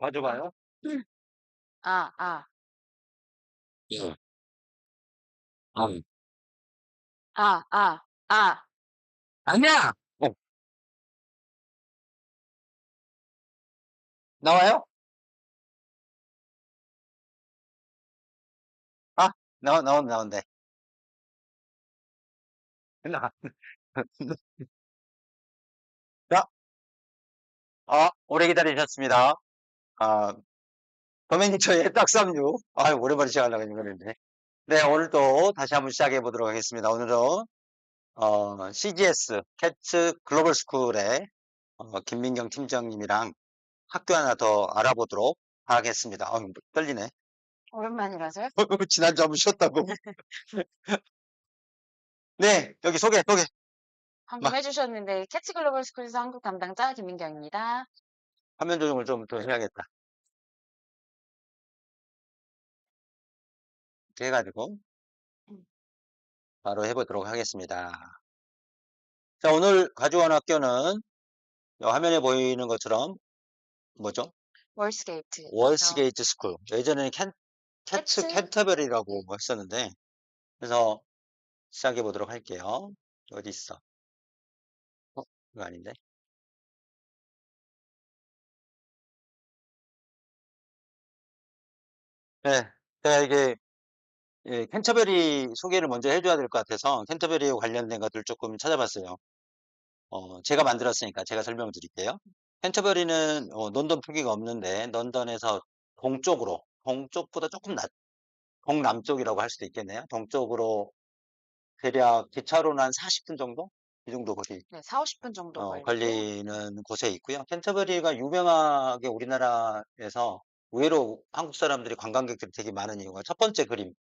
봐줘봐요. 아, 아, 예. 아, 아, 아, 아. 아니야! 어. 나와요? 아, 나온, 나온, 나온대. 나, 자, 아, 오래 기다리셨습니다. 아, 도메니처의 딱삼육. 아유, 오랜만에 시작하려고 했는데. 네, 오늘도 다시 한번 시작해 보도록 하겠습니다. 오늘은, 어, CGS, 캣츠 글로벌 스쿨의 어, 김민경 팀장님이랑 학교 하나 더 알아보도록 하겠습니다. 아, 떨리네. 오랜만이라서요? 지난주 한번 쉬었다고. 네, 여기 소개, 소개. 방금 마- 해주셨는데 캐치 글로벌 스쿨에서 한국 담당자 김민경입니다. 화면 조정을 좀 더 해야겠다. 이렇게 해가지고 음. 바로 해보도록 하겠습니다. 자, 오늘 가져온 학교는 이 화면에 보이는 것처럼 뭐죠? 월스게이트. 월스게이트 스쿨. 예전에는 캔, 캣츠? 캔터베리라고 했었는데 그래서 시작해 보도록 할게요. 어디 있어? 어, 이거 아닌데? 네, 제가 이게 예, 캔터베리 소개를 먼저 해줘야 될 것 같아서 캔터베리에 관련된 것들 조금 찾아봤어요. 어, 제가 만들었으니까 제가 설명을 드릴게요. 캔터베리는 어, 런던 표기가 없는데 런던에서 동쪽으로, 동쪽보다 조금 낮, 동남쪽이라고 할 수도 있겠네요. 동쪽으로 대략 기차로는 한 40분 정도? 이 정도 거리 네, 4, 50분 정도 어, 걸리는 곳에 있고요. 캔터버리가 유명하게 우리나라에서 의외로 한국 사람들이 관광객들이 되게 많은 이유가 첫 번째 그림.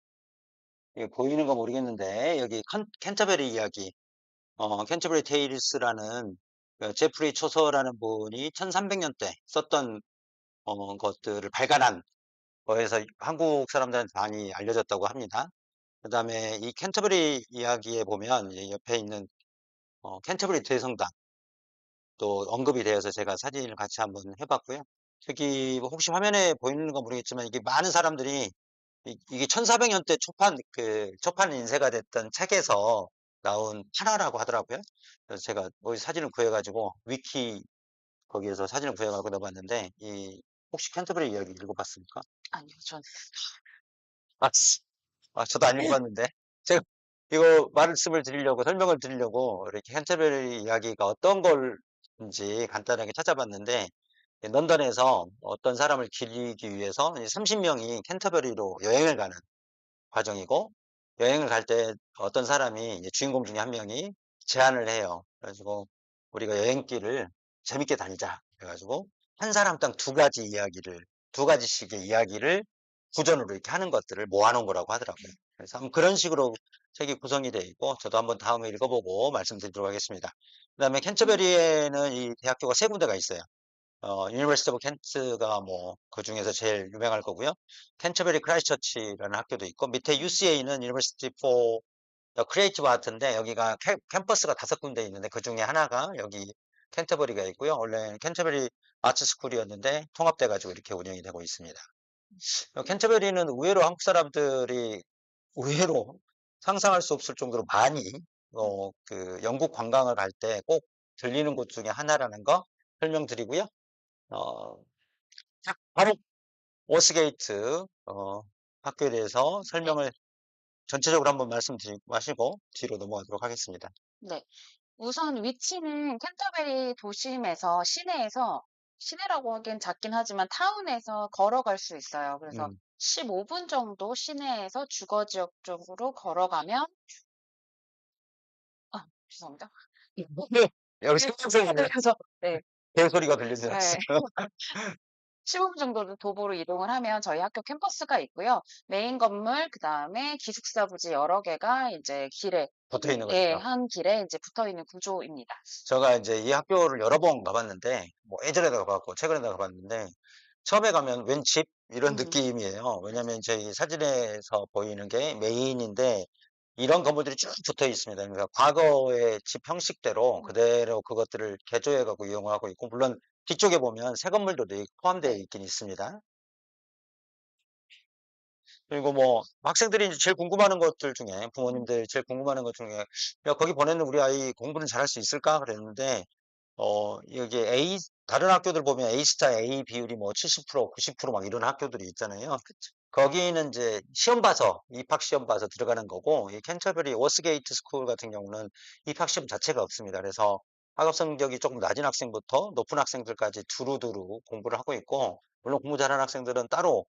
보이는 거 모르겠는데 여기 컨- 캔터베리 이야기. 어, 캔터베리 테일스라는 그 제프리 초서라는 분이 1300년대 썼던 어, 것들을 발간한 거에서 한국 사람들한테 많이 알려졌다고 합니다. 그 다음에 이 캔터베리 이야기에 보면 이 옆에 있는 어, 캔터베리 대성당 또 언급이 되어서 제가 사진을 같이 한번 해봤고요. 저기 뭐 혹시 화면에 보이는 건 모르겠지만 이게 많은 사람들이 이, 게 1400년대 초판 그 초판 인쇄가 됐던 책에서 나온 판화라고 하더라고요. 그래서 제가 뭐 사진을 구해가지고 위키 거기에서 사진을 구해가지고 넣어봤는데 이 혹시 캔터베리 이야기 읽어봤습니까? 아니요, 전 아, 씨. 아, 저도 안 읽어봤는데 제가 이거 말씀을 드리려고 설명을 드리려고 이렇게 캔터베리 이야기가 어떤 걸인지 간단하게 찾아봤는데 예, 런던에서 어떤 사람을 기리기 위해서 30명이 캔터베리로 여행을 가는 과정이고 여행을 갈 때 어떤 사람이 주인공 중에 한 명이 제안을 해요. 그래가지고 우리가 여행길을 재밌게 다니자. 그래가지고 한 사람당 두 가지 이야기를 두 가지씩의 이야기를 구전으로 이렇게 하는 것들을 모아놓은 거라고 하더라고요. 그래서 그런 식으로 책이 구성이 되어 있고 저도 한번 다음에 읽어보고 말씀드리도록 하겠습니다. 그 다음에 캔터베리에는 이 대학교가 세 군데가 있어요. 어, 유니버시티 오브 켄트가 뭐, 그 중에서 제일 유명할 거고요. 캔터베리 크라이스처치라는 학교도 있고, 밑에 UCA는 유니버시티 포 크리에이티브 아트인데, 여기가 캠, 캠퍼스가 다섯 군데 있는데, 그 중에 하나가 여기 캔터버리가 있고요. 원래 캔터베리 아트 스쿨이었는데, 통합돼 가지고 이렇게 운영이 되고 있습니다. 어, 캔터베리는 의외로 한국 사람들이 의외로 상상할 수 없을 정도로 많이, 어, 그 영국 관광을 갈 때 꼭 들리는 곳 중에 하나라는 거 설명드리고요. 어, 자, 바로 오스게이트 어, 학교에 대해서 설명을 전체적으로 한번 말씀드리고 마시고 뒤로 넘어가도록 하겠습니다. 네. 우선 위치는 캔터베리 도심에서 시내에서 시내라고 하기엔 작긴 하지만 타운에서 걸어갈 수 있어요. 그래서 음, 15분 정도 시내에서 주거 지역 쪽으로 걸어가면 아, 죄송합니다. 여기 생방송이 아니라 그래서 네, 개소리가 알았어. 네. 15분 정도를 도보로 이동을 하면 저희 학교 캠퍼스가 있고요. 메인 건물, 그 다음에 기숙사 부지 여러 개가 이제 길에, 붙어 있는 예, 거죠. 한 길에 이제 붙어 있는 구조입니다. 제가 이제 이 학교를 여러 번 가봤는데, 뭐 예전에도 가봤고 최근에도 가봤는데, 처음에 가면 웬 집? 이런 음. 느낌이에요. 왜냐면 저희 사진에서 보이는 게 메인인데, 이런 건물들이 쭉 붙어 있습니다. 그러니까 과거의 집 형식대로 그대로 그것들을 개조해가고 이용하고 있고, 물론 뒤쪽에 보면 새 건물들이 포함되어 네. 있긴 있습니다. 그리고 뭐 학생들이 이제 제일 궁금해하는 것들 중에 음. 부모님들이 제일 궁금해하는 것 중에 "야 거기 보내는 우리 아이 공부는 잘할 수 있을까?" 그랬는데 어 여기 A 다른 학교들 보면 A스타 A 비율이 뭐 70% 90%막 이런 학교들이 있잖아요. 그쵸. 거기는 인제 시험 봐서 입학 시험 봐서 들어가는 거고 이 캔터베리 워스게이트 스쿨 같은 경우는 입학 시험 자체가 없습니다. 그래서 학업 성적이 쪼금 낮은 학생부터 높은 학생들까지 두루두루 공부를 하고 있고 물론 공부 잘하는 학생들은 따로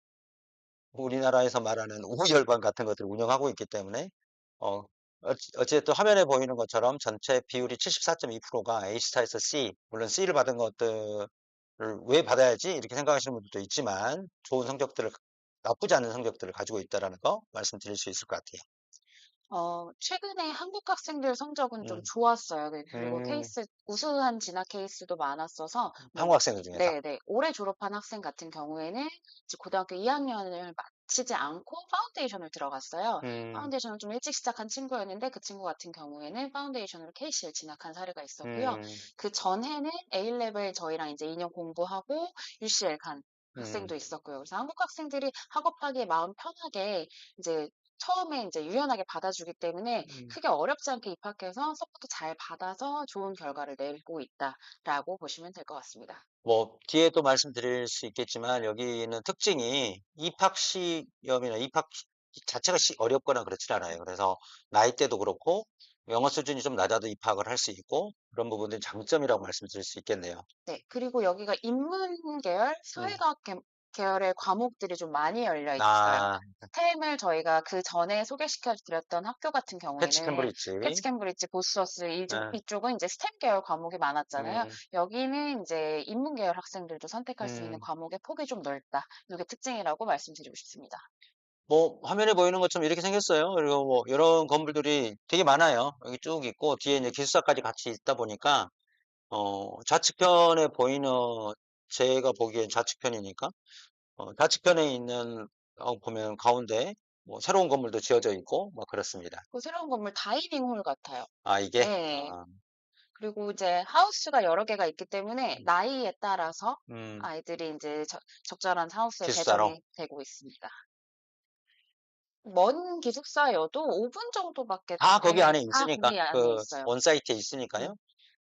우리나라에서 말하는 우열반 같은 것들을 운영하고 있기 때문에 어 어찌됐든 화면에 보이는 것처럼 전체 비율이 74.2%가 A스타에서 C 물론 C를 받은 것들을 '왜 받아야지?' 이렇게 생각하시는 분들도 있지만 좋은 성적들을 나쁘지 않은 성적들을 가지고 있다라는 거 말씀드릴 수 있을 것 같아요. 어 최근에 한국 학생들 성적은 좀 음. 좋았어요. 그 그리고 음. 케이스 우수한 진학 케이스도 많았어서 뭐 한국 학생들 중에서. 네네. 올해 졸업한 학생 같은 경우에는 이제 고등학교 2 학년을 마치지 않고 파운데이션을 들어갔어요. 음. 파운데이션을 좀 일찍 시작한 친구였는데 그 친구 같은 경우에는 파운데이션으로 KC를 진학한 사례가 있었고요. 음. 그전에는 A 레벨 저희랑 이제 2년 공부하고 UCL 간 음. 학생도 있었고요. 그래서 한국 학생들이 학업하기에 마음 편하게 이제 처음에 인제 유연하게 받아주기 때문에 음. 크게 어렵지 않게 입학해서 서포트 잘 받아서 좋은 결과를 내고 있다라고 보시면 될 것 같습니다. 뭐 뒤에 또 말씀드릴 수 있겠지만 여기는 특징이 입학 시험이나 입학 시 자체가 시 어렵거나 그렇진 않아요. 그래서 나이대도 그렇고 영어 수준이 좀 낮아도 입학을 할 수 있고 그런 부분들이 장점이라고 말씀드릴 수 있겠네요. 네. 그리고 여기가 인문 계열, 음. 사회과학 계 계열의 과목들이 좀 많이 열려 있어요. 아. 스템을 저희가 그 전에 소개시켜 드렸던 학교 같은 패치 경우에는 캠브리지. 패치 캠브리지, 보스워스 이쪽 예. 이쪽은 인제 스템 계열 과목이 많았잖아요. 음. 여기는 인제 인문 계열 학생들도 선택할 수 있는 음. 과목의 폭이 좀 넓다. 요게 특징이라고 말씀드리고 싶습니다. 뭐 화면에 보이는 것처럼 이렇게 생겼어요. 그리고 뭐 이런 건물들이 되게 많아요. 여기 쭉 있고 뒤에 이제 기숙사까지 같이 있다 보니까 어 좌측편에 보이는 제가 보기엔 좌측편이니까 어 좌측편에 있는 어 보면 가운데 뭐 새로운 건물도 지어져 있고 뭐 그렇습니다. 그 새로운 건물 다이닝 홀 같아요. 아 이게? 예. 아. 그리고 이제 하우스가 여러 개가 있기 때문에 음. 나이에 따라서 음. 아이들이 인제 적 적절한 하우스에 기숙사로? 배정이 되고 있습니다. 먼 기숙사여도 5분 정도밖에 다 거기 예 안에 다 있으니까. 거기 안에 그 있어요. 온사이트에 음. 있으니까요.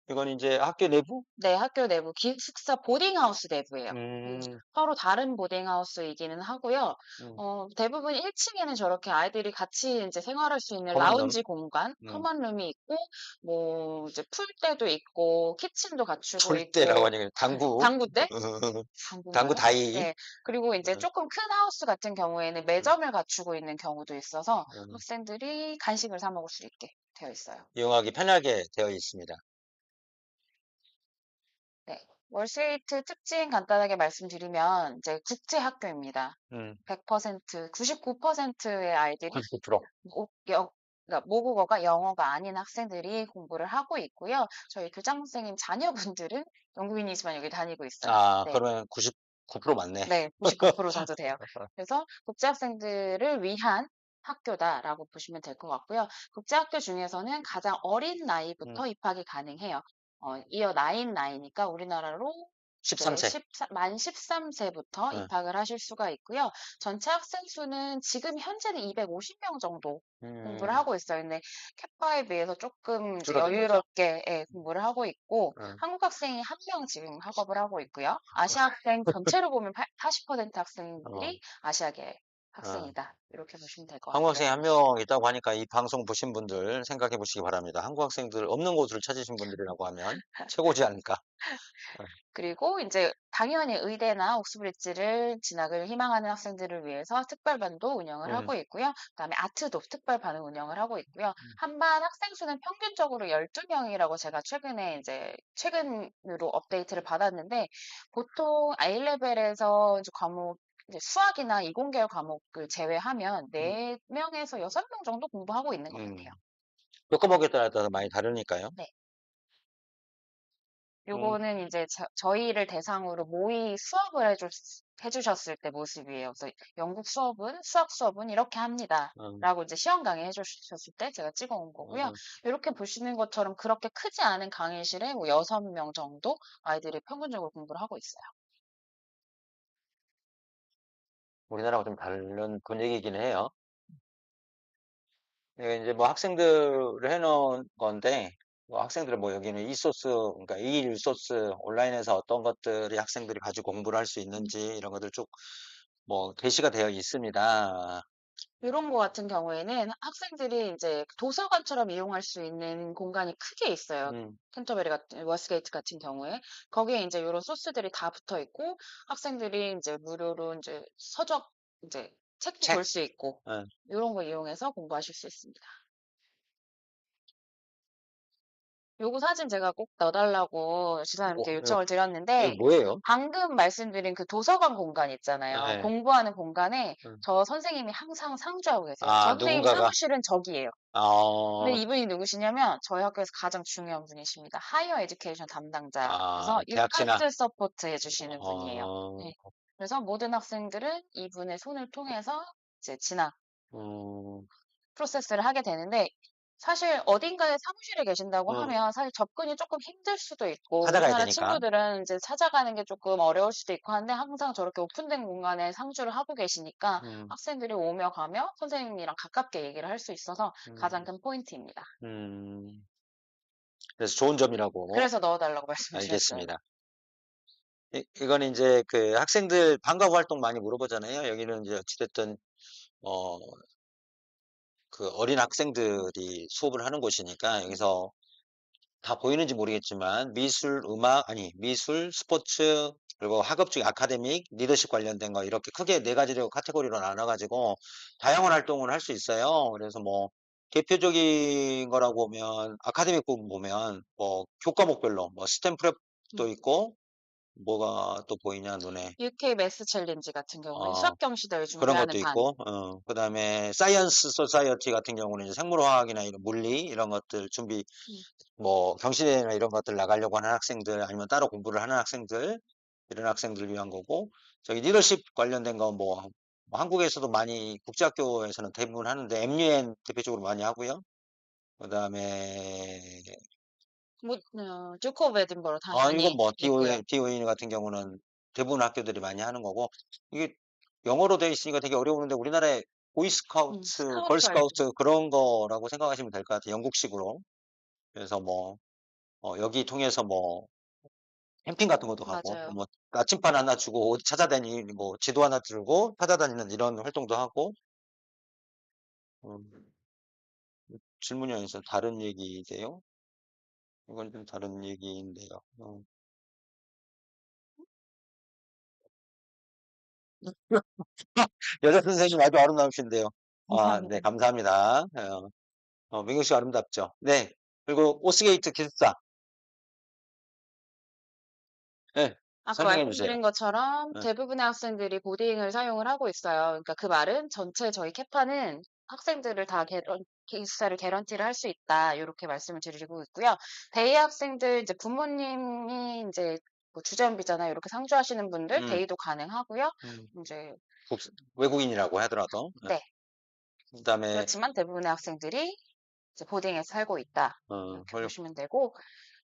이건 인제 학교 내부? 네. 학교 내부 기숙사 보딩 하우스 내부예요. 음 음. 서로 다른 보딩 하우스이기는 하고요. 음. 어 대부분 1 층에는 저렇게 아이들이 같이 인제 생활할 수 있는 커먼 룸? 라운지 공간, 음. 커먼 룸이 있고 뭐 이제 풀대도 있고 키친도 갖추고 풀대라고 있고 하니 당구. 당구대? 당구 당구인가요? 다이. 네. 그리고 인제 음. 쪼끔 큰 하우스 같은 경우에는 음. 매점을 갖추고 있는 경우도 있어서 음. 학생들이 간식을 사 먹을 수 있게 되어 있어요. 이용하기 편하게 되어 있습니다. 네. 월스트리트 특징 간단하게 말씀드리면 이제 국제 학교입니다. 음. 100% 99%의 아이들이 99%. 모영 그러니까 모국어가 영어가 아닌 학생들이 공부를 하고 있고요. 저희 교장 선생님 자녀분들은 영국인이지만 여기 다니고 있어요. 아 네. 그러면 99% 맞네. 네. 99% 정도 돼요. 그래서 국제 학생들을 위한 학교다라고 보시면 될 것 같고요. 국제 학교 중에서는 가장 어린 음. 나이부터 입학이 가능해요. 어 year 9, 9이니까 우리나라로 이제 13 세. 13 만 13 세부터 예. 입학을 하실 수가 있고요. 전체 학생 수는 지금 현재는 250명 정도 공부를 음. 하고 있어요. 근데 캐파에 비해서 거죠. 여유롭게 예 공부를 하고 있고 음. 한국 학생이 1명 지금 학업을 하고 있고요. 아시아 학생 전체로 보면 팔80% 어. 학생들이 아시아계 어. 학생이다. 이렇게 보시면 될것 한국 같고요. 학생이 1명 있다고 하니까 이 방송 보신 분들 생각해 보시기 바랍니다. 한국 학생들 없는 곳을 찾으신 분들이라고 하면 최고지 않을까. 예. 그리고 인제 당연히 의대나 옥스브리지를 진학을 희망하는 학생들을 위해서 특별반도 운영을 음. 하고 있고요. 그다음에 아트도 특별반을 운영을 하고 있고요. 음. 한반 학생 수는 평균적으로 12 명이라고 제가 최근에 인제 최근으로 업데이트를 받았는데 보통 A 레벨에서 이제 과목 이제 수학이나 이공 계열 과목을 제외하면 음. 4 명에서 6명 정도 공부하고 있는 것 음. 같아요. 그 과목에 따라 따라 많이 다르니까요. 네. 음. 요거는 인제 저 저희를 대상으로 모의 수업을 수 해주셨을 때 모습이에요. 그래서 영국 수업은 수학 수업은 이렇게 합니다. 음, 라고 이제 시험 강의 해주셨을 때 제가 찍어 온 거고요. 음, 이렇게 보시는 것처럼 그렇게 크지 않은 강의실에 뭐 6명 정도 아이들이 평균적으로 공부를 하고 있어요. 우리나라하고 좀 다른 분위기이긴 해요. 이게 이제 뭐 학생들을 해놓은 건데, 뭐 학생들은 뭐 여기는 이 소스, 그러니까 이 소스 온라인에서 어떤 것들이 학생들이 가지고 공부를 할 수 있는지 이런 것들 쭉 뭐 게시가 되어 있습니다. 이런 거 같은 경우에는 학생들이 이제 도서관처럼 이용할 수 있는 공간이 크게 있어요. 음, 캔터베리 같은, 워스게이트 같은 경우에. 거기에 이제 이런 소스들이 다 붙어 있고, 학생들이 이제 무료로 이제 서적, 이제 책도 책. 볼 수 있고, 예. 이런 거 이용해서 공부하실 수 있습니다. 요거 사진 제가 꼭 넣어달라고 지사님께 뭐, 요청을 드렸는데, 뭐예요? 방금 말씀드린 그 도서관 공간 있잖아요. 네. 공부하는 공간에 음. 저 선생님이 항상 상주하고 계세요. 아, 저 선생님 누군가가? 사무실은 저기예요. 어, 근데 이분이 누구시냐면 저희 학교에서 가장 중요한 분이십니다. 하이어 에듀케이션 담당자. 아, 그래서 대학 진학. 유카스 서포트 해주시는 분이에요. 어, 네. 그래서 모든 학생들은 이분의 손을 통해서 이제 진학 음, 프로세스를 하게 되는데 사실 어딘가에 사무실에 계신다고 음. 하면 사실 접근이 조금 힘들 수도 있고 찾아가야 우리나라 되니까. 친구들은 이제 찾아가는 게 조금 어려울 수도 있고 한데 항상 저렇게 오픈된 공간에 상주를 하고 계시니까 음, 학생들이 오며 가며 선생님이랑 가깝게 얘기를 할 수 있어서 음, 가장 큰 포인트입니다. 음. 그래서 좋은 점이라고 그래서 넣어달라고 드렸어요. 알겠습니다. 이, 이건 이제 그 학생들 방과 후 활동 많이 물어보잖아요. 여기는 이제 어찌됐든 어, 그 어린 학생들이 수업을 하는 곳이니까 여기서 다 보이는지 모르겠지만 미술, 음악, 아니 미술, 스포츠, 그리고 학업 중 아카데믹, 리더십 관련된 거 이렇게 크게 네 가지로 카테고리로 나눠가지고 다양한 활동을 할 수 있어요. 그래서 뭐 대표적인 거라고 보면 아카데믹 부분 보면 뭐 교과목별로 뭐 스템 프랩도 음. 있고 뭐가 또 보이냐 눈에 UK 매스 챌린지 같은 경우는 어, 수학 경시대를 그런 준비하는 것도 반. 있고, 어, 그 다음에 사이언스 소사이어티 같은 경우는 이제 생물화학이나 이런 물리 이런 것들 준비, 음. 뭐 경시대회나 이런 것들 나가려고 하는 학생들 아니면 따로 공부를 하는 학생들 이런 학생들을 위한 거고, 저기 리더십 관련된 거뭐 한국에서도 많이 국제학교에서는 대부분 하는데 MUN 대표적으로 많이 하고요. 그 다음에 뭐, 어, 오브 에딘버러 아 당연히 이건 뭐 있고요. DOE, DOE 같은 경우는 대부분 학교들이 많이 하는 거고 이게 영어로 되어 있으니까 되게 어려우는데 우리나라의 음, 보이스카우트, 스카우트 활동. 걸스카우트 그런 거라고 생각하시면 될 것 같아요. 영국식으로. 그래서 뭐 어, 여기 통해서 뭐 캠핑 같은 것도 가고 맞아요. 뭐 나침반 하나 주고 어디 찾아다니는 뭐 지도 하나 들고 찾아다니는 이런 활동도 하고 음, 질문이 아니서 다른 얘기세요? 이건 좀 다른 얘기인데요. 어. 여자 선생님 아주 아름다우신데요. 아, 네, 감사합니다. 감사합니다. 어, 어, 민경 씨 아름답죠? 네. 그리고 오스게이트 기숙사. 네, 아까 설명해 주세요. 말씀드린 것처럼 네. 대부분의 학생들이 보딩을 사용을 하고 있어요. 그러니까 그 말은 전체 저희 캐파는 학생들을 다 개런, 기숙사를 개런티를 할 수 있다. 이렇게 말씀을 드리고 있고요. 데이 학생들 이제 부모님이 이제 뭐 주전비잖아요. 이렇게 상주하시는 분들 음, 데이도 가능하고요. 음, 이제 국- 외국인이라고 하더라도. 네. 네. 그다음에 그렇지만 대부분의 학생들이 이제 보딩에서 살고 있다. 어, 이렇게 헐- 보시면 되고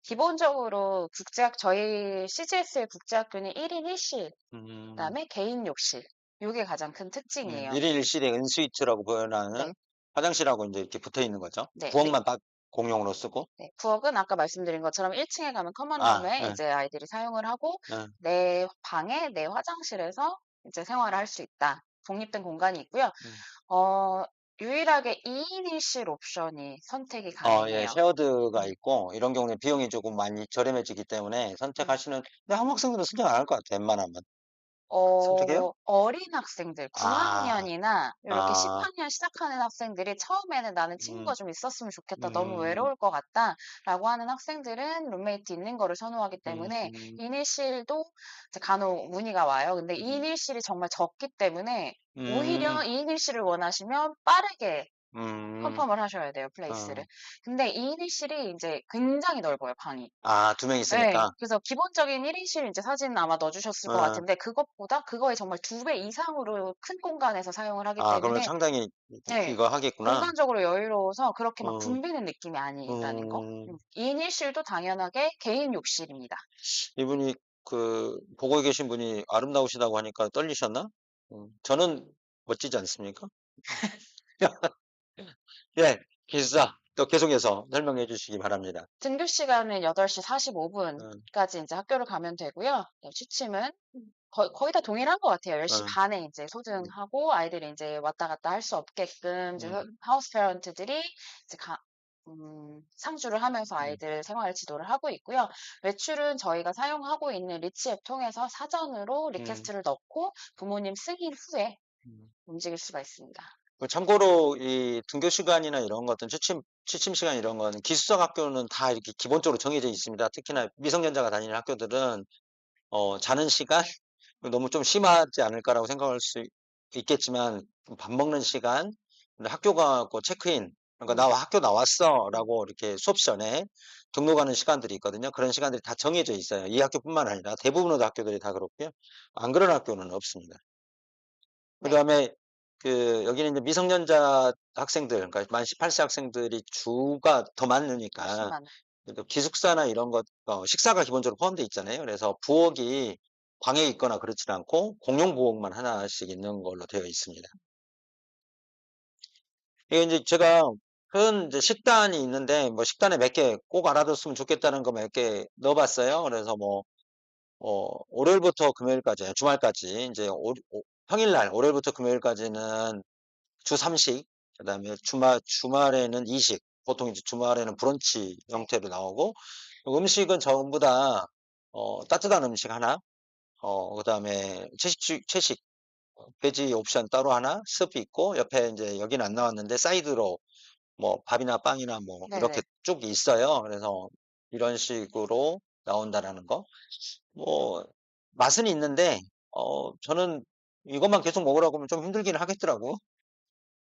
기본적으로 국제학 저희 CGS의 국제학교는 1인 1실, 음, 그다음에 개인 욕실. 이게 가장 큰 음, 특징이에요. 1인 1실에 은스위트라고 표현하는 네. 화장실하고 이제 이렇게 붙어 있는 거죠. 네. 부엌만 딱 공용으로 쓰고. 네, 부엌은 아까 말씀드린 것처럼 1층에 가면 커먼 아, 룸에 네. 이제 아이들이 사용을 하고 네. 내 방에 내 화장실에서 이제 생활을 할 수 있다. 독립된 공간이 있고요. 음. 어, 유일하게 2인 1실 옵션이 선택이 어, 예, 가능해요. 쉐어드가 음. 있고, 이런 경우는 비용이 조금 많이 저렴해지기 때문에 선택하시는, 근데 한국 학생들은 선택 안 할 것 같아, 웬만하면. 어, 어린 학생들, 아, 9학년이나 이렇게 아, 10학년 시작하는 학생들이 처음에는 나는 친구가 음, 좀 있었으면 좋겠다. 너무 음, 외로울 것 같다. 라고 하는 학생들은 룸메이트 있는 거를 선호하기 때문에 음, 2인실도 간혹 문의가 와요. 근데 음, 2인 1실이 정말 적기 때문에 오히려 음, 2인 1실을 원하시면 빠르게 음. 컨펌을 하셔야 돼요, 플레이스를. 어. 근데 2인 1실이 이제 굉장히 넓어요, 방이. 아, 두명 네. 있으니까. 그래서 기본적인 1인 실 이제 사진 아마 넣어주셨을 것 어. 같은데 그것보다 그거의 정말 2배 이상으로 큰 공간에서 사용을 하기 아, 그러면 때문에 상당히 네. 이거 하겠구나. 공간적으로 여유로워서 그렇게 막 어. 붐비는 느낌이 아니라는 거. 음. 음. 2인 1실도 당연하게 개인 욕실입니다. 이분이 그 보고 계신 분이 아름다우시다고 하니까 떨리셨나? 음, 저는 멋지지 않습니까? 예, 기숙사 또 계속해서 설명해 주시기 바랍니다. 등교 시간은 8시 음. 45분까지 이제 학교를 가면 되고요. 네, 취침은 거의, 거의 다 동일한 것 같아요. 10시 음. 반에 이제 소등하고 아이들이 이제 왔다 갔다 할 수 없게끔 이제 음. 하우스 페런트들이 이제 가, 음, 상주를 하면서 음. 아이들 생활 지도를 하고 있고요. 외출은 저희가 사용하고 있는 리치 앱 통해서 사전으로 음. 리퀘스트를 넣고 부모님 승인 후에 음. 움직일 수가 있습니다. 그 참고로 이 등교 시간이나 이런 것들 취침 취침 시간 이런 건 기숙사 학교는 다 이렇게 기본적으로 정해져 있습니다. 특히나 미성년자가 다니는 학교들은 어, 자는 시간 너무 좀 심하지 않을까라고 생각할 수 있겠지만 밥 먹는 시간, 학교 가고 체크인, 그러니까 음. 나 학교 나왔어라고 이렇게 수업 전에 등록하는 시간들이 있거든요. 그런 시간들이 다 정해져 있어요. 이 학교뿐만 아니라 대부분의 학교들이 다 그렇고요. 안 그런 학교는 없습니다. 네. 그다음에 그 여기는 이제 미성년자 학생들, 그러니까 만 18세 학생들이 주가 더 많으니까 10만 그래도 기숙사나 이런 것, 어, 식사가 기본적으로 포함되어 있잖아요. 그래서 부엌이 방에 있거나 그렇지 않고 공용 부엌만 하나씩 있는 걸로 되어 있습니다. 이게 이제 제가 큰 이제 식단이 있는데 뭐 식단에 몇 개 꼭 알아뒀으면 좋겠다는 거 몇 개 넣어봤어요. 그래서 뭐, 어, 월요일부터 금요일까지, 주말까지 이제 오- 오- 평일날 월요일부터 금요일까지는 주 3식, 그다음에 주말 주말에는 2식, 보통 이제 주말에는 브런치 형태로 나오고 음식은 전부 다 어, 따뜻한 음식 하나, 어, 그다음에 채식 채식 베지 옵션 따로 하나, 스프 있고 옆에 이제 여기는 안 나왔는데 사이드로 뭐 밥이나 빵이나 뭐 네네. 이렇게 쭉 있어요. 그래서 이런 식으로 나온다라는 거. 뭐 맛은 있는데 어, 저는 이것만 계속 먹으라고 하면 좀 힘들기는 하겠더라고.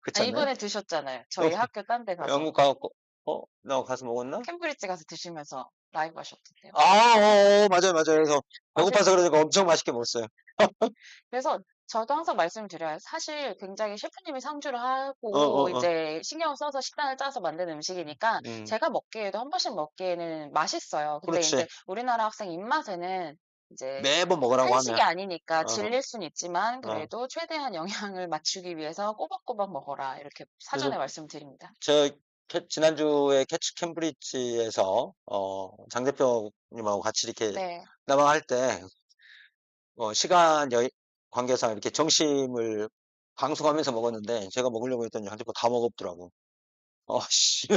그렇지 아, 않나요? 이번에 드셨잖아요. 저희 어, 학교 딴 데 가서. 영국 가갖고 어, 나 가서 먹었나? 캠브리지 가서 드시면서 라이브 하셨던데요. 아, 어, 어, 맞아요, 맞아요. 그래서 배고파서 그러니까 엄청 맛있게 먹었어요. 그래서 저도 항상 말씀드려요. 사실 굉장히 셰프님이 상주를 하고 어, 어, 어. 이제 신경을 써서 식단을 짜서 만든 음식이니까 음, 제가 먹기에도 한 번씩 먹기에는 맛있어요. 근데 그렇지. 이제 우리나라 학생 입맛에는 이제 매번 먹으라고 한식이 하면 아니니까 어, 질릴 순 있지만 어. 그래도 최대한 영양을 맞추기 위해서 꼬박꼬박 먹어라 이렇게 사전에 말씀드립니다. 저 캐- 지난주에 캐치 캠브리지에서 어, 장 대표님하고 같이 이렇게 네. 남방할 때 어, 시간 여, 관계상 이렇게 정심을 방송하면서 먹었는데 제가 먹으려고 했더니 장 대표 다 먹었더라고. 어, 씨.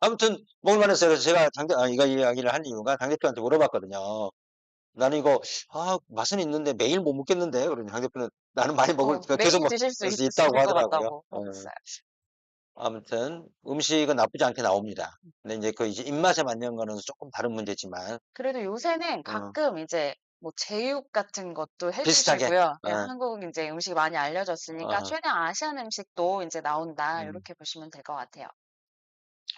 아무튼 먹을만 했어요. 그래서 제가 장 대, 아, 이거 이야기를 한 이유가 장 대표한테 물어봤거든요. 나는 이거 아 맛은 있는데 매일 못 먹겠는데 그러니 장 대표는 나는 많이 먹을 어, 그 매일 계속 먹을 드실 수 있, 있다고 하더라고요. 어, 먹었어요. 아무튼 음식은 나쁘지 않게 나옵니다. 근데 이제 그 이제 입맛에 맞는 거는 조금 다른 문제지만 그래도 요새는 어, 가끔 이제 뭐 제육 같은 것도 비슷하게 해주시고요. 예, 어, 한국 이제 음식이 많이 알려졌으니까 어, 최대한 아시안 음식도 이제 나온다 음. 이렇게 보시면 될 것 같아요.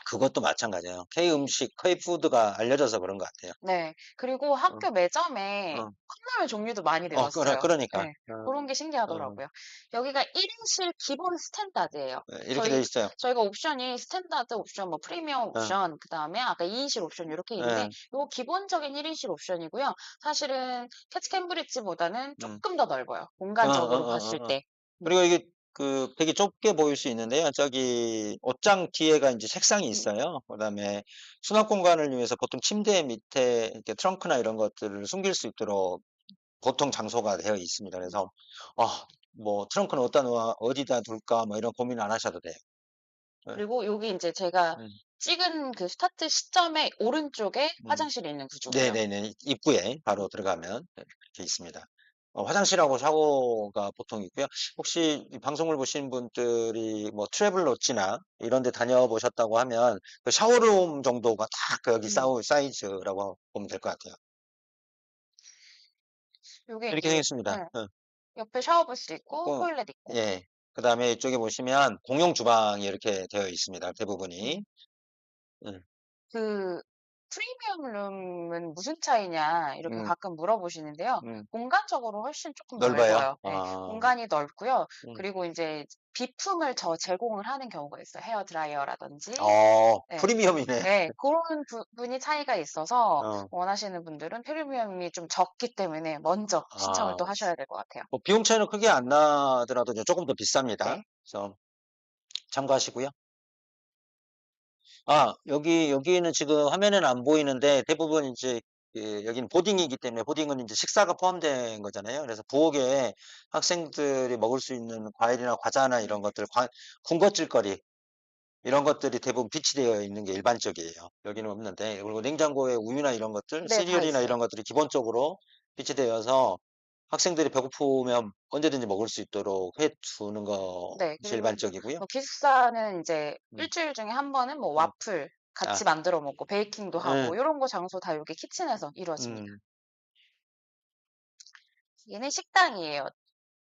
그것도 마찬가지예요. K 음식, K 푸드가 알려져서 그런 것 같아요. 네. 그리고 어, 학교 매점에 어, 컵라면 종류도 많이 어, 그러. 그러 니까 네. 어, 그런 게 어, 신기하더라고요. 여기가 1인실 기본 스탠다드예요. 네, 이렇게 돼 저희, 있어요. 저희가 옵션이 스탠다드 옵션, 뭐 프리미엄 어, 옵션, 그 다음에 아까 2인실 옵션 이렇게 있는데 예, 요 기본적인 1인실 옵션이고요. 사실은 캐치 캠브리지보다는 음, 조금 더 넓어요. 어, 어, 공간적으로 어, 봤을. 때. 음, 그리고 이게 그 되게 좁게 보일 수 있는데요. 저기 옷장 뒤에가 이제 책상이 음, 있어요. 그다음에 수납 공간을 위해서 보통 침대 밑에 이렇게 트렁크나 이런 것들을 숨길 수 있도록 보통 장소가 되어 있습니다. 그래서 아, 뭐 트렁크는 어디다 놓아 어디다 둘까 뭐 이런 고민 안 하셔도 돼요. 예, 그리고 여기 이제 제가 음, 찍은 그 스타트 시점의 오른쪽에 음. 화장실이 있는 구조고요. 네네네. 입구에 바로 들어가면 이렇게 있습니다. 어, 화장실하고 샤워가 보통 있고요. 혹시 이 방송을 보신 분들이 뭐 트래블 로지나 이런 데 다녀보셨다고 하면 그 샤워룸 정도가 딱그 여기 음, 사이즈라고 보면 될 것 같아요. 요게 이렇게 이제 생겼습니다. 네, 어, 옆에 샤워부스 있고 어, 토일렛 있고 예. 그 다음에 이쪽에 보시면 공용 주방이 이렇게 되어 있습니다. 대부분이. 음. 그 프리미엄 룸은 무슨 차이냐 이렇게 음. 가끔 물어보시는데요. 음. 공간적으로 훨씬 조금 넓어요? 넓어요. 네, 아. 공간이 넓고요. 음. 그리고 이제 비품을 저 제공을 하는 경우가 있어요. 헤어 드라이어라든지. 어, 네. 프리미엄이네. 네, 그런 부분이 차이가 있어서 어. 원하시는 분들은 프리미엄이 좀 적기 때문에 먼저 신청을 아. 또 하셔야 될 것 같아요. 뭐 비용 차이는 크게 안 나더라도 조금 더 비쌉니다. 네. 그래서 참고하시고요. 아, 여기, 여기는 지금 화면에는 안 보이는데 대부분 이제 그 여기는 보딩이기 때문에 보딩은 이제 식사가 포함된 거잖아요. 그래서 부엌에 학생들이 먹을 수 있는 과일이나 과자나 이런 것들, 과- 군것질거리 이런 것들이 대부분 비치되어 있는 게 일반적이에요. 여기는 없는데 그리고 냉장고에 우유나 이런 것들, 네, 다 시리얼이나. 이런 것들이 기본적으로 비치되어서 학생들이 배고프면 언제든지 먹을 수 있도록 해 두는 것이 네, 그리고 일반적이고요. 뭐 기숙사는 이제 음. 일주일 중에 한 번은 뭐 와플 같이 아. 만들어 먹고 베이킹도 하고 네. 이런 거 장소 다 여기 키친에서 이루어집니다. 음, 얘는 식당이에요.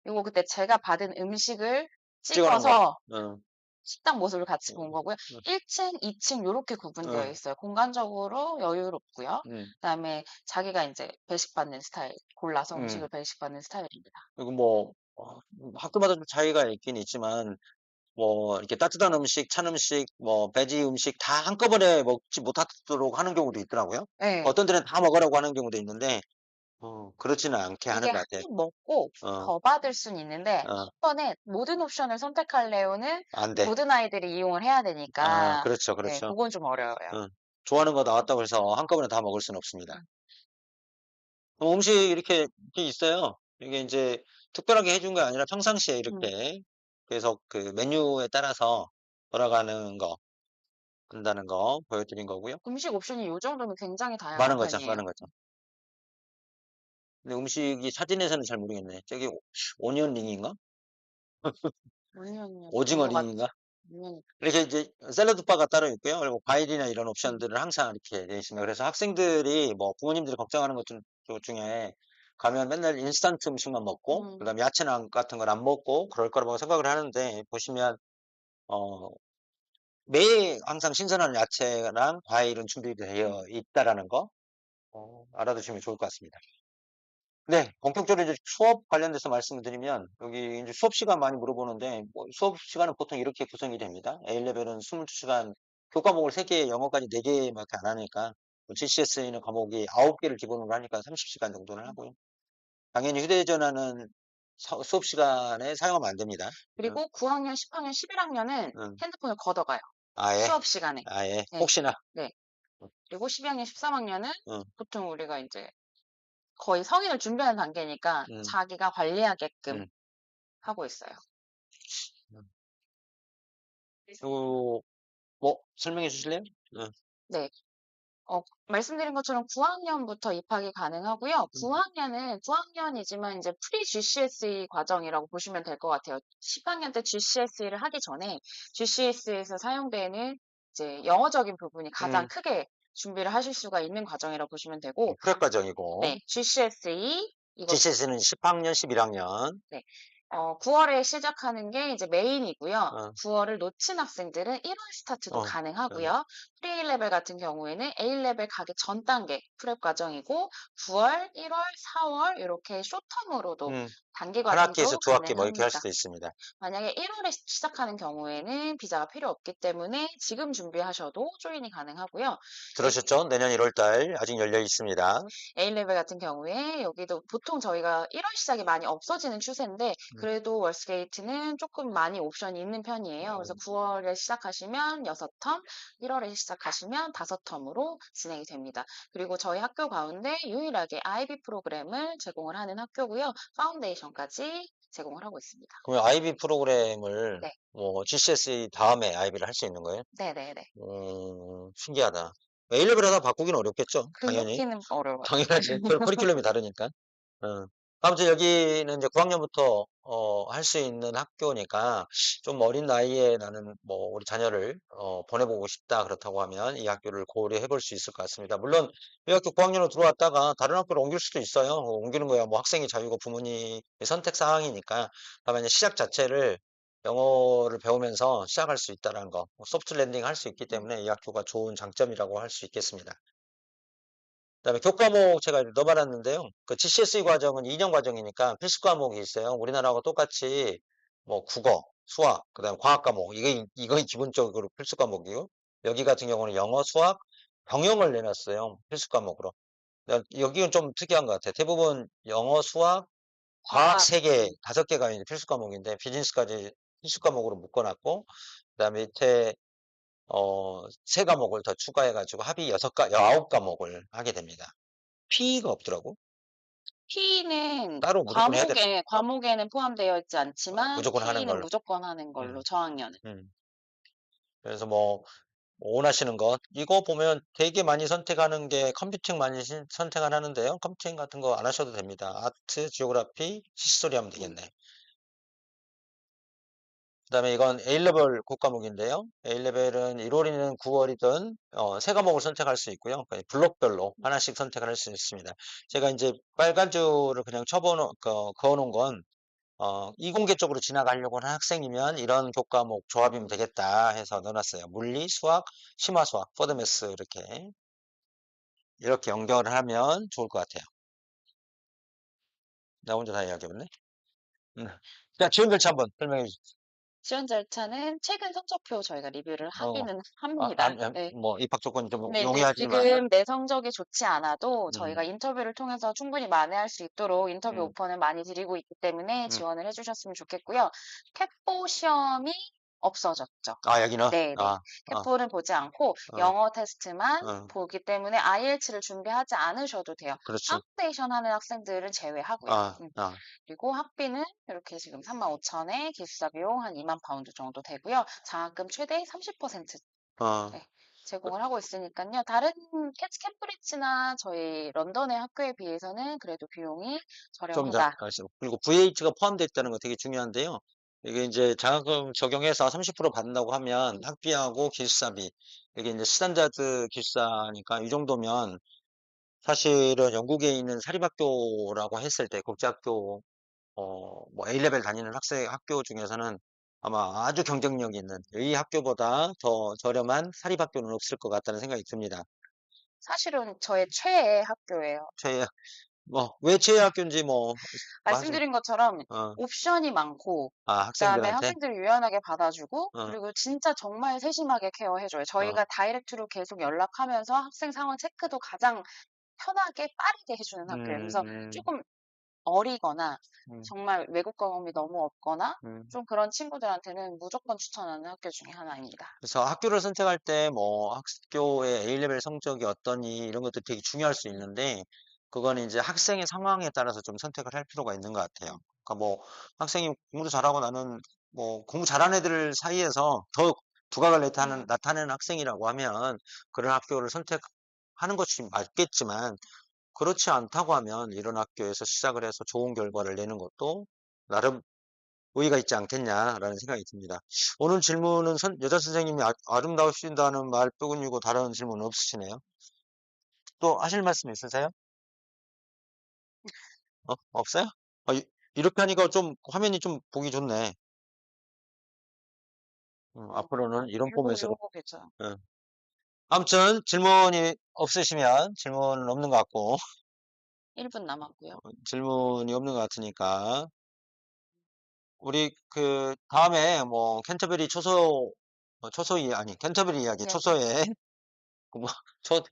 요거 그때 제가 받은 음식을 거. 찍어서 어, 식당 모습을 같이 본 음, 거고요. 음. 1층, 2층 요렇게 구분되어 어. 있어요. 공간적으로 여유롭고요. 음. 그다음에 자기가 이제 배식받는 스타일, 골라서 음. 음식을 배식받는 스타일입니다. 그리고 뭐 어, 학교마다 좀 차이가 있긴 있지만 뭐 이렇게 따뜻한 음식, 찬 음식, 뭐 배지 음식 다 한꺼번에 먹지 못하도록 하는 경우도 있더라고요. 네. 어떤 데는 다 먹으라고 하는 경우도 있는데 어, 그렇지는 않게 하는 이게 것 한 같아요. 입 먹고 어, 더 받을 수는 있는데 어, 한 번에 모든 옵션을 선택할래요는 안 돼. 모든 아이들이 이용을 해야 아, 되니까 그렇죠, 네, 그렇죠. 그건 좀 어려워요. 어, 좋아하는 거 나왔다고 해서 한꺼번에 다 먹을 수는 없습니다. 음. 어, 음식 이렇게, 이렇게 있어요. 이게 이제 특별하게 해 준 게 아니라 평상시에 음. 이렇게 계속 그 메뉴에 따라서 돌아가는 거 한다는 거 보여 드린 거고요. 음식 옵션이 요 정도면 굉장히 다양한 많은 거죠, 편이에요. 많은 거죠. 근데 음식이 사진에서는 잘 모르겠네. 저기 오- 오니언 링인가? 오징어 링인가? 같- 오니언. 이렇게 이제 샐러드 바가 따로 있고요. 그리고 과일이나 이런 음. 옵션들은 항상 이렇게 되어 있습니다. 그래서 학생들이 뭐 부모님들이 걱정하는 것 중, 중에 가면 맨날 인스턴트 음식만 먹고 음. 그다음에 야채나 같은 걸 안 먹고 그럴 거라고 생각을 하는데 보시면 어 매일 항상 신선한 야채랑 과일은 준비되어 음. 있다라는 거 어, 알아두시면 좋을 것 같습니다. 네, 본격적으로 이제 수업 관련돼서 말씀을 드리면 여기 이제 수업 시간 많이 물어보는데 뭐 수업 시간은 보통 이렇게 구성이 됩니다. A레벨은 22시간 교과목을 3개, 영어까지 4개밖에 안 하니까 뭐 GCSE는 과목이 9개를 기본으로 하니까 30시간 정도는 하고요. 당연히 휴대전화는 사- 수업 시간에 사용하면 안 됩니다. 그리고 9학년, 10학년, 11학년은 응. 핸드폰을 걷어가요. 아 예, 수업 시간에. 아 예, 네. 혹시나. 그리고 12학년, 13학년은 응. 보통 우리가 이제 거의 성인을 준비하는 단계니까 음. 자기가 관리하게끔 음. 하고 있어요. 그리고 뭐 설명해 주실래요? 네. 어, 말씀드린 것처럼 9학년부터 입학이 가능하고요. 9학년은 9학년이지만 이제 프리 GCSE 과정이라고 보시면 될 것 같아요. 10학년 때 GCSE를 하기 전에 GCSE에서 사용되는 이제 영어적인 부분이 가장 음. 크게 준비를 하실 수가 있는 과정이라고 보시면 되고, 프랩 과정이고 네, GCSE 이거 GCS는 10학년, 11학년. 어, 9월에 시작하는 게 이제 메인이고요. 어. 9월을 놓친 학생들은 1월 스타트도 어, 가능하고요. 프리 A레벨 같은 경우에는 A레벨 가기 전 단계 프랩 과정이고 9월, 1월, 4월 이렇게 쇼텀으로도 음, 단기 한 학기에서 과정도 두 학기 뭐 이렇게 할. 수도 있습니다. 만약에 1월에 시작하는 경우에는 비자가 필요 없기 때문에 지금 준비하셔도 조인이 가능하고요. 들으셨죠? 내년 1월 달 아직 열려 있습니다. A레벨 같은 경우에 여기도 보통 저희가 1월 시작이 많이 없어지는 추세인데 음. 그래도 월스게이트는 조금 많이 옵션이 있는 편이에요. 그래서 음. 9월에 시작하시면 6텀, 1월에 시작하시면 5텀으로 진행이 됩니다. 그리고 저희 학교 가운데 유일하게 IB 프로그램을 제공을 하는 학교고요. 파운데이션 까지 제공을 하고 있습니다. 그러면 IB 프로그램을 네. 뭐 GCSE 다음에 IB를 할 수 있는 거예요? 네네네. 음, 신기하다. A레벨 하다 바꾸기는 어렵겠죠? 당연히. 그렇기는 어려워요. 당연하지. 그 커리큘럼이 다르니까. 어. 아무튼 여기는 이제 9학년부터 어, 할 수 있는 학교니까 좀 어린 나이에 나는 뭐 우리 자녀를 어, 보내보고 싶다 그렇다고 하면 이 학교를 고려해 볼 수 있을 것 같습니다. 물론 이 학교 9학년으로 들어왔다가 다른 학교로 옮길 수도 있어요. 어, 옮기는 거야 뭐 학생의 자유고 부모님의 선택 사항이니까 다만 이제 시작 자체를 영어를 배우면서 시작할 수 있다는 거, 뭐 소프트 랜딩 할 수 있기 때문에 이 학교가 좋은 장점이라고 할 수 있겠습니다. 그다음에 교과목 제가 넣어봤는데요. 그 GCSE 과정은 2년 과정이니까 필수 과목이 있어요. 우리나라하고 똑같이 뭐 국어, 수학, 그다음 과학 과목 이게 이거 기본적으로 필수 과목이고 여기 같은 경우는 영어, 수학, 병영을 내놨어요. 필수 과목으로. 여- 여기는 좀 특이한 것 같아요. 대부분 영어, 수학, 과학 과학. 세 개, 다섯 개가 이제 필수 과목인데 비즈니스까지 필수 과목으로 묶어놨고 그다음에 밑에 어, 세 과목을 더 추가해가지고 합이 여섯 과, 아홉 과목을 하게 됩니다. P가 없더라고. P는 따로 무조건 해야 돼. 과목에 과목에는 포함되어 있지 않지만 무조건 하는 P는 걸로. 무조건 하는 걸로 음. 저학년은. 음. 그래서 뭐, 뭐 원하시는 것 이거 보면 되게 많이 선택하는 게 컴퓨팅 많이 신- 선택을 하는데요. 컴퓨팅 같은 거 안 하셔도 됩니다. 아트, 지오그라피, 히스토리 하면 되겠네. 그 다음에 이건 A레벨 국과목인데요. A레벨은 1월이든 9월이든 어, 세 과목을 선택할 수 있고요. 그러니까 블록별로 하나씩 선택을 할수 있습니다. 제가 이제 빨간 줄을 그냥 쳐보는 그, 그어놓은 건 어, 이공계 쪽으로 지나가려고 하는 학생이면 이런 교과목 조합이면 되겠다 해서 넣어놨어요. 물리, 수학, 심화수학, 포드매스 이렇게 이렇게 연결을 하면 좋을 것 같아요. 나 혼자 다 이야기해봤네. 음. 자, 지원 절차 한번 설명해 주세요. 지원 절차는 최근 성적표 저희가 리뷰를 하기는 아, 합니다. 안- 안- 네. 뭐 입학 조건 좀 네, 네. 용이하지만 지금 내 성적이 좋지 않아도 저희가 음. 인터뷰를 통해서 충분히 만회할 수 있도록 인터뷰 음. 오퍼는 많이 드리고 있기 때문에 음. 지원을 해주셨으면 좋겠고요. 캡보 시험이 없어졌죠. 아 여기는 네, 네. 아, 아, 캡보는 보지 않고 어. 영어 테스트만 어. 보기 때문에 IELTS를 준비하지 않으셔도 돼요. 그렇지. 파운데이션 하는 학생들은 제외하고요. 아, 음. 아, 그리고 학비는 이렇게 지금 35,000에 기숙사 비용 한 2만 파운드 정도 되고요. 장학금 최대 30% 어. 네. 제공을 하고 있으니까요. 다른 캐치 캠브리지나 저희 런던의 학교에 비해서는 그래도 비용이 좀 저렴하다. 그리고 VH가 포함되어 있다는 거 되게 중요한데요. 이게 이제 장학금 적용해서 30% 받는다고 하면 학비하고 기숙사비, 이게 이제 스탠다드 기숙사니까 이 정도면 사실은 영국에 있는 사립학교라고 했을 때 국제학교, 어, 뭐 A레벨 다니는 학생 학교 중에서는 아마 아주 경쟁력 있는 이 학교보다 더 저렴한 사립학교는 없을 것 같다는 생각이 듭니다. 사실은 저의 최애 학교예요. 최, 뭐, 왜 최애 학교인지 뭐, 말씀드린 것처럼 어, 옵션이 많고 아, 그다음에 학생들한테? 학생들을 유연하게 받아주고 어. 그리고 진짜 정말 세심하게 케어해줘요. 저희가 다이렉트로 계속 연락하면서 학생 상황 체크도 가장 편하게 빠르게 해주는 학교예요. 그래서 음, 조금 어리거나 음, 정말 외국 경험이 너무 없거나 음. 좀 그런 친구들한테는 무조건 추천하는 학교 중에 하나입니다. 그래서 학교를 선택할 때 뭐 학교의 A레벨 성적이 어떠니 이런 것도 되게 중요할 수 있는데 그건 이제 학생의 상황에 따라서 좀 선택을 할 필요가 있는 것 같아요. 그러니까 뭐 학생이 공부도 잘하고 나는 뭐 공부 잘하는 애들 사이에서 더 두각을 나타내는, 음. 나타내는 학생이라고 하면 그런 학교를 선택하는 것이 맞겠지만 그렇지 않다고 하면 이런 학교에서 시작을 해서 좋은 결과를 내는 것도 나름 의의가 있지 않겠냐라는 생각이 듭니다. 오늘 질문은 선- 여자 선생님이 아, 아름다우신다는 말 빼고니고 다른 질문은 없으시네요. 또 하실 말씀 있으세요? 어, 없어요? 아, 이- 이렇게 하니까 좀 화면이 좀 보기 좋네. 음, 앞으로는 이런 요거 포맷으로. 요거 괜찮아. 아무튼 질문이 없으시면 질문은 없는 것 같고 1분 남았고요. 질문이 없는 것 같으니까 우리 그 다음에 뭐 캔터베리 초소 어, 초소 이 아니 캔터베리 이야기 이야기. 초소에 그 뭐, 초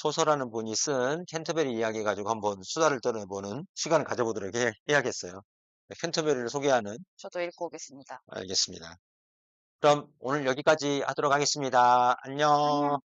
초소라는 분이 쓴 캔터베리 이야기 가지고 한번 수다를 떨어보는 시간을 가져보도록 해, 해야겠어요. 네, 캔터베리를 소개하는 저도 읽고 오겠습니다. 알겠습니다. 그럼 오늘 여기까지 하도록 하겠습니다. 안녕. 안녕.